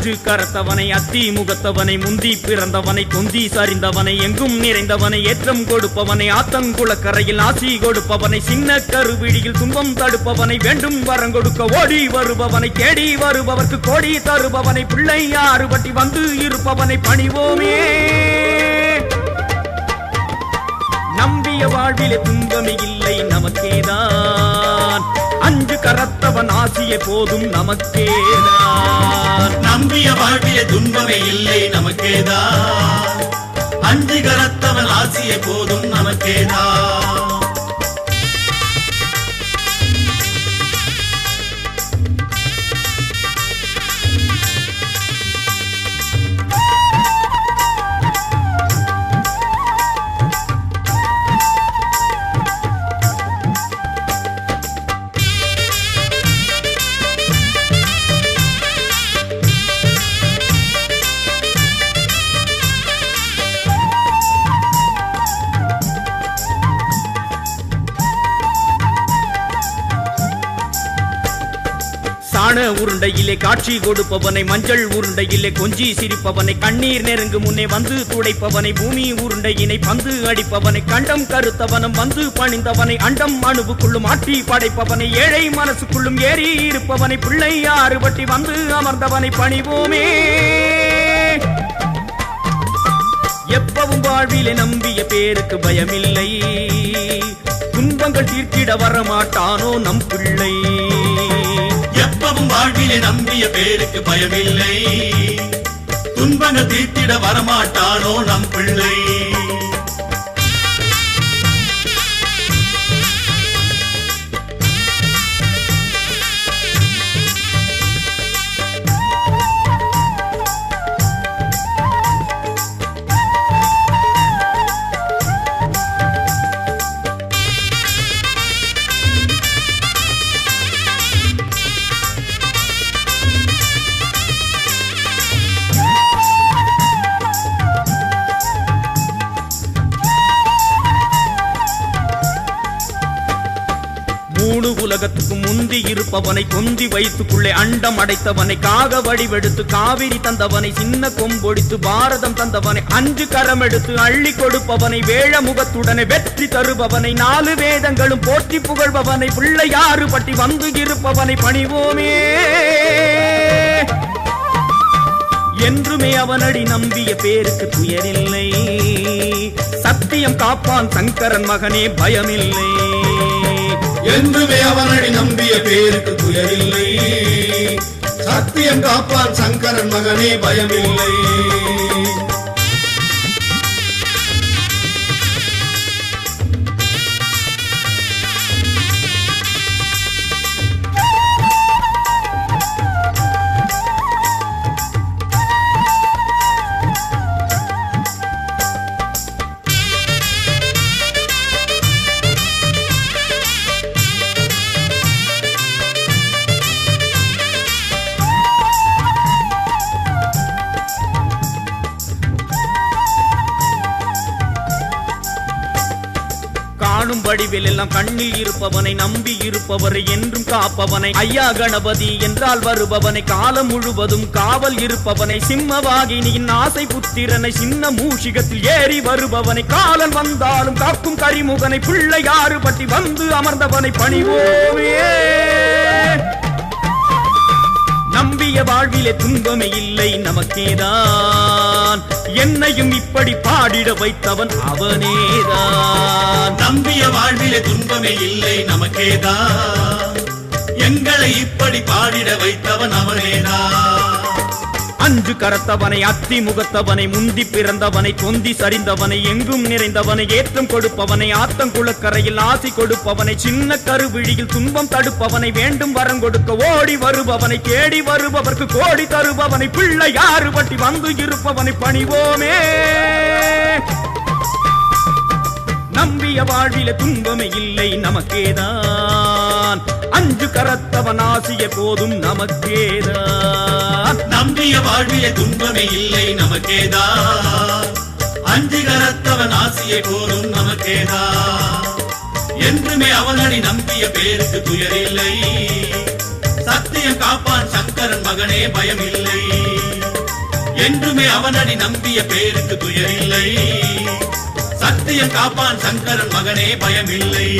அஞ்சு கரத்தவனை அத்தி முகத்தவனை முந்தி பிறந்தவனை தொந்தி சரிந்தவனை எங்கும் நிறைந்தவனை ஏற்றம் கொடுப்பவனை ஆத்தங்குளக்கரையில் ஆசி கொடுப்பவனை சின்ன கருவிழியில் துன்பம் தடுப்பவனை வேண்டும் வரம் கொடுக்க ஓடி வருபவனை தேடி வருபவர்க்கு கோடி தருபவனை பிள்ளை ஆறுபட்டி வந்து இருப்பவனை பணிவோமே. வாழ்விலே துன்பமே இல்லை நமக்கேதான். அஞ்சு கரத்தவன் ஆசிய போதும் நமக்கேதான். நம்பிய வாழ்விலே துன்பமே இல்லை நமக்கேதான். அஞ்சு கரத்தவன் ஆசிய போதும் நமக்கேதான். சாண உருண்டையிலே காட்சி கொடுப்பவனை மஞ்சள் உருண்டையிலே கொஞ்சி சிரிப்பவனை கண்ணீர் நெருங்கு முன்னே வந்து துடைப்பவனை பூமி உருண்டையினை பந்து அடிப்பவனை கண்டம் கருத்தவனம் வந்து பணிந்தவனை அண்டம் அணுவுக்குள்ளும் ஆட்டி படைப்பவனை ஏழை மனசுக்குள்ளும் ஏறி இருப்பவனை பிள்ளை ஆறுபட்டி வந்து அமர்ந்தவனை பணிவோமே. எப்பவும் வாழ்விலே நம்பிய பேருக்கு பயமில்லை. துன்பங்கள் தீர்த்திட வரமாட்டானோ நம் பிள்ளை. வாழ்விலே நம்பிய பேருக்கு பயமில்லை. துன்பங்கள் தீர்த்திட வரமாட்டானோ நம் பிள்ளை. மூணு உலகத்துக்கு முந்தி இருப்பவனை கொந்தி வைத்துக்குள்ளே அண்டம் அடைத்தவனை காக வடிவெடுத்து காவிரி தந்தவனை சின்ன கொம்பொடித்து பாரதம் தந்தவனை அஞ்சு கரம் எடுத்து அள்ளி கொடுப்பவனை வேழ முகத்துடனே வெற்றி தருபவனை நாலு வேதங்களும் போற்றி புகழ்பவனை பிள்ளையாறு பட்டி வந்து இருப்பவனை பணிவோமே. என்றுமே அவனடி நம்பிய பேருக்கு துயரில்லை. சத்தியம் காப்பான் சங்கரன் மகனே பயமில்லை. என்றுமே அவனடி நம்பிய பேருக்கு துயரில்லை சத்தியம் காப்பான் சங்கரன் மகனே பயமில்லை. வடிவில் எல்லாம் கண்ணில் இருப்பவனை நம்பி இருப்பவரை என்றும் காப்பவனை ஐயா கணபதி என்றால் வருபவனை காலம் முழுவதும் காவல் இருப்பவனை சிம்மவாகினியின் ஆசை புத்திரனை சின்ன மூஷிகத்தில் ஏறி வருபவனை காலன் வந்தாலும் காக்கும் கரிமுகனை பிள்ளை யாறு பற்றி வந்து அமர்ந்தவனை பணிவோமே. நம்பிய வாழ்விலே துன்பமே இல்லை நமக்கேதான். என்னையும் இப்படி பாடிட வைத்தவன் அவனேதான். நம்பிய வாழ்விலே துன்பமே இல்லை நமக்கேதான். எங்களை இப்படி பாடிட வைத்தவன் அவனேதான். அஞ்சு கரத்தவனை அத்தி முகத்தவனை முந்தி பிறந்தவனை தொந்தி சரிந்தவனை எங்கும் நிறைந்தவனை ஏற்றம் கொடுப்பவனை ஆத்தங்குளக்கரையில் ஆசி கொடுப்பவனை சின்ன கருவிழியில் துன்பம் தடுப்பவனை வேண்டும் வரம் கொடுக்க ஓடி வருபவனை தேடி வருபவர்க்கு கோடி தருபவனை பிள்ளை யாரு பட்டி வந்து இருப்பவனை பணிவோமே. நம்பிய வாழ்வில துன்பமே இல்லை நமக்கேதான். அஞ்சு கரத்தவன் ஆசிய போதும் நமக்கேதான். நம்பிய வாழ்விய துன்பமே இல்லை நமக்கேதா? அஞ்சு கரத்தவன் ஆசியை போலும் நமக்கேதா? என்றுமே அவனடி நம்பிய பேருக்கு துயரில்லை. சத்தியம் காப்பான் சங்கரன் மகனே பயமில்லை. என்றுமே அவனடி நம்பிய பேருக்கு துயரில்லை. சத்தியம் காப்பான் சங்கரன் மகனே பயமில்லை.